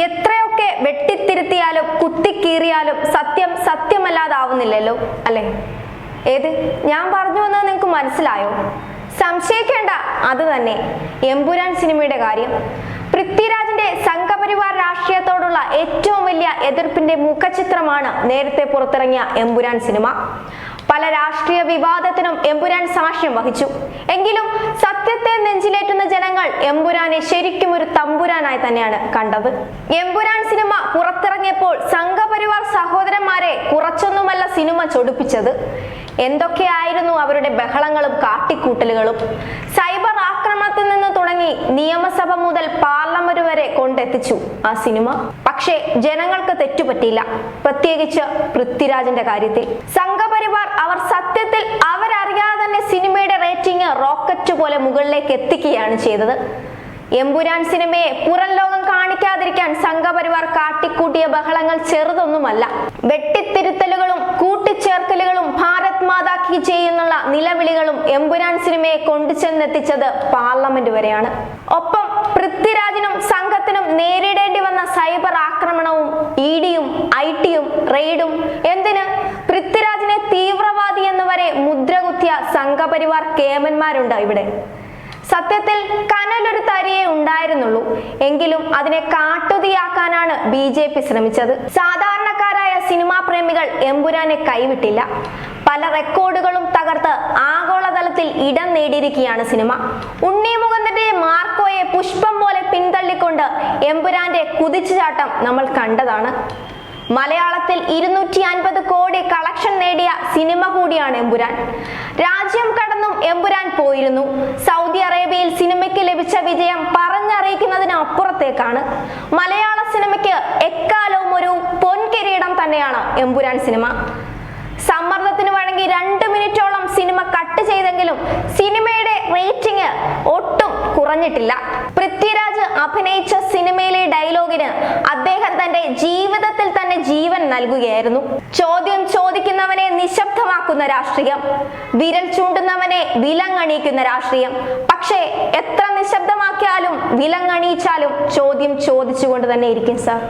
എത്രയൊക്കെ വെട്ടിത്തിരുത്തിയാലും കുത്തിക്കീറിയാലും സത്യം സത്യമല്ലാതാവുന്നില്ലല്ലോ അല്ലെ? ഏത്? ഞാൻ പറഞ്ഞു വന്നത് നിങ്ങൾക്ക് മനസ്സിലായോ? സംശയിക്കേണ്ട അത് തന്നെ എമ്പുരാൻ സിനിമയുടെ കാര്യം. പൃഥ്വിരാജിന്റെ സംഘപരിവാർ രാഷ്ട്രീയത്തോടുള്ള ഏറ്റവും വലിയ എതിർപ്പിന്റെ മുഖചിത്രമാണ് നേരത്തെ പുറത്തിറങ്ങിയ എമ്പുരാൻ സിനിമ. പല രാഷ്ട്രീയ വിവാദത്തിനും എമ്പുരാൻ സാക്ഷ്യം വഹിച്ചു. എങ്കിലും സത്യത്തെ നെഞ്ചിലേറ്റുന്ന ജനങ്ങൾ എമ്പുരാനെ ശരിക്കും ഒരു തമ്പുരാനായി തന്നെയാണ് കണ്ടത്. എമ്പുരാൻ സിനിമ പുറത്തിറങ്ങിയപ്പോൾ സംഘപരിവാർ സഹോദരന്മാരെ കുറച്ചൊന്നുമല്ല സിനിമ ചൊടിപ്പിച്ചത്. എന്തൊക്കെയായിരുന്നു അവരുടെ ബഹളങ്ങളും കാട്ടിക്കൂട്ടലുകളും? സൈബർ ആക്രമണത്തിൽ നിന്ന് തുടങ്ങി നിയമസഭ മുതൽ പാർലമെന്റ് വരെ കൊണ്ടെത്തിച്ചു ആ സിനിമ. പക്ഷേ ജനങ്ങൾക്ക് തെറ്റുപറ്റിയില്ല. പ്രത്യേകിച്ച് പൃഥ്വിരാജിന്റെ കാര്യത്തിൽ. സംഘപരിവാർ അവർ സത്യത്തിൽ അവരറിയാതെ തന്നെ സിനിമയുടെ റേറ്റിംഗ് റോക്കറ്റ് പോലെ മുകളിലേക്ക് എത്തിക്കുകയാണ് ചെയ്തത്. എമ്പുരാൻ സിനിമയെ പുറം ലോകം കാണിക്കാതിരിക്കാൻ സംഘപരിവാർ കാട്ടിക്കൂട്ടിയ ബഹളങ്ങൾ ചെറുതൊന്നുമല്ല. വെട്ടിത്തിരുത്തലുകളും കൂട്ടിച്ചേർക്കലുകളും ഭാരത് മാതാ കി ചെയ്യുന്നുള്ള നിലവിളികളും എമ്പുരാൻ സിനിമയെ കൊണ്ടുചെന്നെത്തിച്ചത് പാർലമെന്റ് വരെയാണ്. ഒപ്പം പൃഥ്വിരാജിനും സംഘത്തിനും നേരിടേണ്ടി വന്ന സൈബർ ആക്രമണവും ഇ ഡിയും ഐ ടിയും റെയ്ഡും എന്തിന് പൃഥ്വിരാജിനെ തീവ്രവാദി എന്ന് വരെ മുദ്രകുത്തിയ സംഘപരിവാർ കേമന്മാരുണ്ട് ഇവിടെ. സത്യത്തിൽ കനലൊരു തരിയെ ഉണ്ടായിരുന്നുള്ളൂ. എങ്കിലും അതിനെ കാട്ടുതിയാക്കാനാണ് ബി ജെ പി ശ്രമിച്ചത്. സാധാരണക്കാരായ സിനിമാ പ്രേമികൾ എമ്പുരാനെ കൈവിട്ടില്ല. പല റെക്കോർഡുകളും തകർത്ത് ആഗോളതലത്തിൽ ഇടം നേടിയിരിക്കുകയാണ് സിനിമ. ഉണ്ണി മുകുന്ദന്റെ മാർക്കോയെ പുഷ്പം പോലെ പിന്തള്ളിക്കൊണ്ട് എമ്പുരാന്റെ കുതിച്ചുചാട്ടം നമ്മൾ കണ്ടതാണ്. മലയാളത്തിൽ ഇരുന്നൂറ്റി അൻപത് കോടി കളക്ഷൻ നേടിയ സിനിമ കൂടിയാണ് എമ്പുരാൻ. രാജ്യം കടന്നും എമ്പുരാൻ പോയിരുന്നു. സൗദി അറേബ്യയിൽ സിനിമയ്ക്ക് ലഭിച്ച വിജയം പറഞ്ഞറിയിക്കുന്നതിന് അപ്പുറത്തേക്കാണ് മലയാള സിനിമയ്ക്ക് എക്കാലവും ഒരു പൊൻകിരീടം തന്നെയാണ് എമ്പുരാൻ സിനിമ. സമ്മർദ്ദത്തിന് വഴങ്ങി രണ്ട് മിനിറ്റോളം സിനിമ കട്ട് ചെയ്തെങ്കിലും സിനിമയുടെ റേറ്റിംഗ് ഒട്ടും കുറഞ്ഞിട്ടില്ല. നൽകുകയായിരുന്നു. ചോദ്യം ചോദിക്കുന്നവനെ നിശബ്ദമാക്കുന്ന രാഷ്ട്രീയം. വിരൽ ചൂണ്ടുന്നവനെ വിലങ്ങണിയിക്കുന്ന രാഷ്ട്രീയം. പക്ഷേ എത്ര നിശബ്ദമാക്കിയാലും വിലങ്ങണിയിച്ചാലും ചോദ്യം ചോദിച്ചുകൊണ്ട് തന്നെ ഇരിക്കും സാർ.